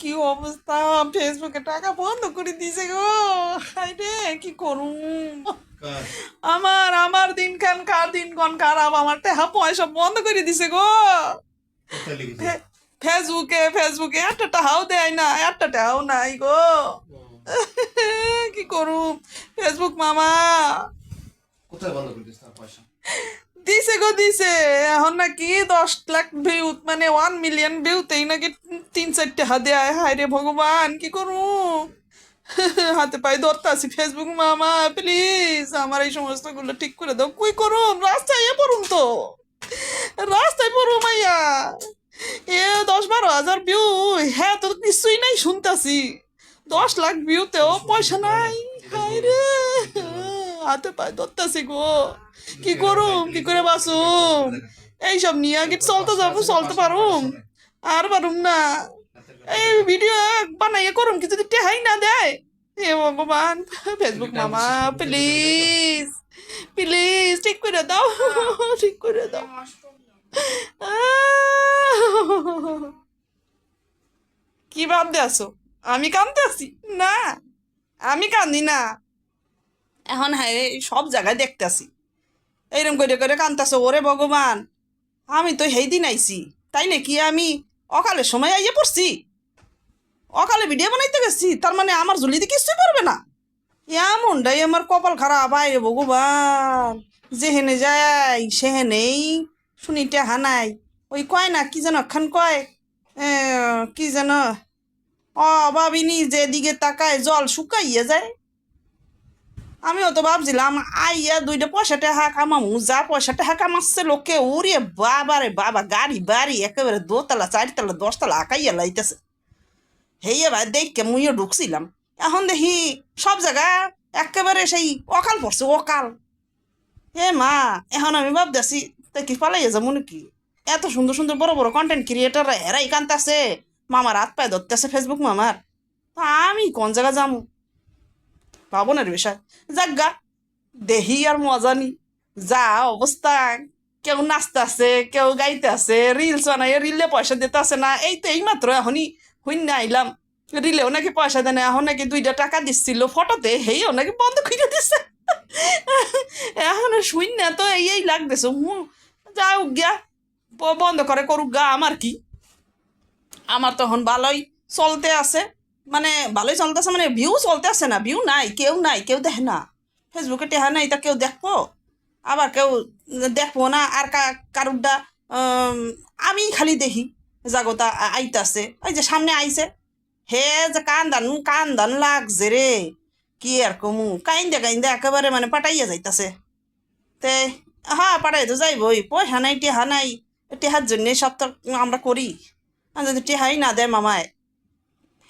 কি অবস্থা? ফেসবুকে টাকা বন্ধ করে দিছে গো। হাই রে কি করুম? আমার আমার দিন খান কার দিন কন খারাপ? আমার টাকা পয়সা বন্ধ করে দিছে গো। ফেসবুকে ফেসবুকে একটা টাকাও দেয় না একটা টাকাও নাই গো। কি করুম? ফেসবুক মামা। কোথায় বন্ধ করে তার পয়সা? দিছে গো দিছে এখন নাকি দশ লাখ ভিউ মানে ওয়ান মিলিয়ন ভিউতেই নাকি তিন চারটে হাত দেয় হায় রে ভগবান কি করু হাতে পায়ে ধরতে আসি ফেসবুক মামা প্লিজ আমার এই সমস্তগুলো ঠিক করে দাও। কুই করুন? রাস্তায় এ পড়ুন তো। রাস্তায় পড়ু মাইয়া। এ দশ বারো হাজার ভিউ হ্যাঁ তো কিছুই নাই শুনতাছি। দশ লাখ ভিউতেও পয়সা নাই হায় রে। হাতে পায়ে ধরতেছি গো। কি করুম? কি করে বাসুম এইসব নিয়ে আগে চলতে যাব চলতে পারুম? আর পারুম না। এই ভিডিও বানাইয়ে করুম কি যদি টেহাই না দেয়? হে ভগবান ফেসবুক মামা প্লিজ প্লিজ ঠিক করে দাও ঠিক করে দাও! কি ভাবতে আসো আমি কান্দতে আসি না আমি কান্দি না। এখন হ্যাঁ সব জায়গায় দেখতে আসি এইরকম করে করে কান্তাছো ওরে ভগবান। আমি তো সেই দিন আইছি তাইলে কি আমি অকালের সময় আইয়ে পড়ছি। অকালে ভিডিও বানাইতে গেছি, তার মানে আমার ঝুলিতে কিছুই পারবে না। এমনটাই আমার কপাল খারাপ আয় ভগবান, যেহেনে যাই, সেহেনেই শুনি টেহা নাই। ওই কয় না, কি যেন খান কয় কি যেন অ ভাবিনি যেদিকে তাকায় জল শুকাইয়ে যায়। আমিও তো ভাবছিলাম, আইয়া দুইটা পয়সা টাকা কামামু, যা পয়সা টাকা কামাচ্ছে লোকে উড়ে বাবা রে বাবা, গাড়ি বাড়ি, একেবারে দোতলা, চারিতলা, দশতলা আঁকাইয়া লাইতেছে। হেয়ে ভাই দেখকে মুইও ঢুকছিলাম। এখন দেখি সব জায়গা একেবারে সেই অকাল পড়ছে, অকাল। হে মা, এখন আমি ভাবতেছি, তা কি পালাইয়া যাব নাকি? এত সুন্দর সুন্দর বড় বড় কন্টেন্ট ক্রিয়েটাররা এরাই কান্তাছে, মামার হাত পায়ে ধরতেছে ফেসবুক মামার। তা আমি কোন জায়গা যাব? ভাবনার বিষয় গা, দেহি আর মজা নি যা অবস্থা, কেউ নাচতে আছে কেউ গাইতেছে রিলস বানাই রিলে পয়সা দিতে আছে না, এই তো এই মাত্র এখনই হুইন আইলাম। রিলেও নাকি পয়সা দেয় না, এখন নাকি দুইটা টাকা দিচ্ছিল ফটোতে হেইও নাকি বন্ধ করে দিচ্ছে এখন শুন না তো এই লাগতেছে হু যাও গিয়া বন্ধ করে করুক গা, আমার কি? আমার তখন ভালোই চলতে আছে। মানে ভালোই চলতেছে মানে ভিউ চলতে আছে না ভিউ নাই, কেউ নাই, কেউ দেখে না। ফেসবুকে টেহা নাই তা কেউ দেখব, আবার কেউ দেখব না, আর কারুরটা আমি খালি দেখি, জাগতা আইতাছে ওই যে সামনে আইছে। হে যে কান দান কান্দান কান্দান লাগছে রে, কি আর কমু, কাইন্দে কাইন্দে একেবারে মানে পাঠাইয়া যাইতাছে। তে হ্যাঁ পাঠাই তো যাইবই, পয়সা নাই, টেহা নাই, টেহার জন্যে সব তো আমরা করি। যদি টেহাই না দেয় মামায়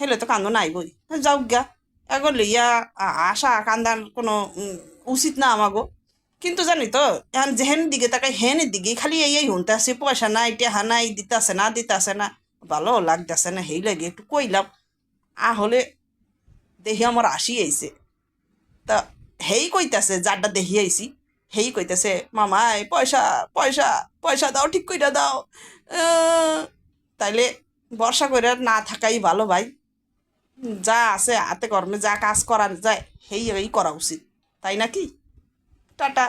হেলে তো কান্দো নাই বই যাও গা এগো লইয়া আশা কান্দার কোনো উচিত না আমাগো। কিন্তু জানি তো, এখন যেহেন দিকে তাকে হেন দিকে খালি এই হুনতে আছে, পয়সা নাই, টেহা নাই, দিতাছে না দিতাছে না। ভালো লাগতেছে না, হেই লাগে, একটু কইলাম। আহলে দেখি আমার আসি আইছে। তা হেই কইতাছে যারটা দেখি আইছি, হেই কইতাছে, মামাই, পয়সা পয়সা পয়সা দাও, ঠিক কইরা দাও। তাইলে বর্ষা করে না থাকাই ভালো ভাই। যা আছে, হাতে কর্মে যা কাজ করা যায় সেই এই করা উচিত। তাই নাকি? টাটা।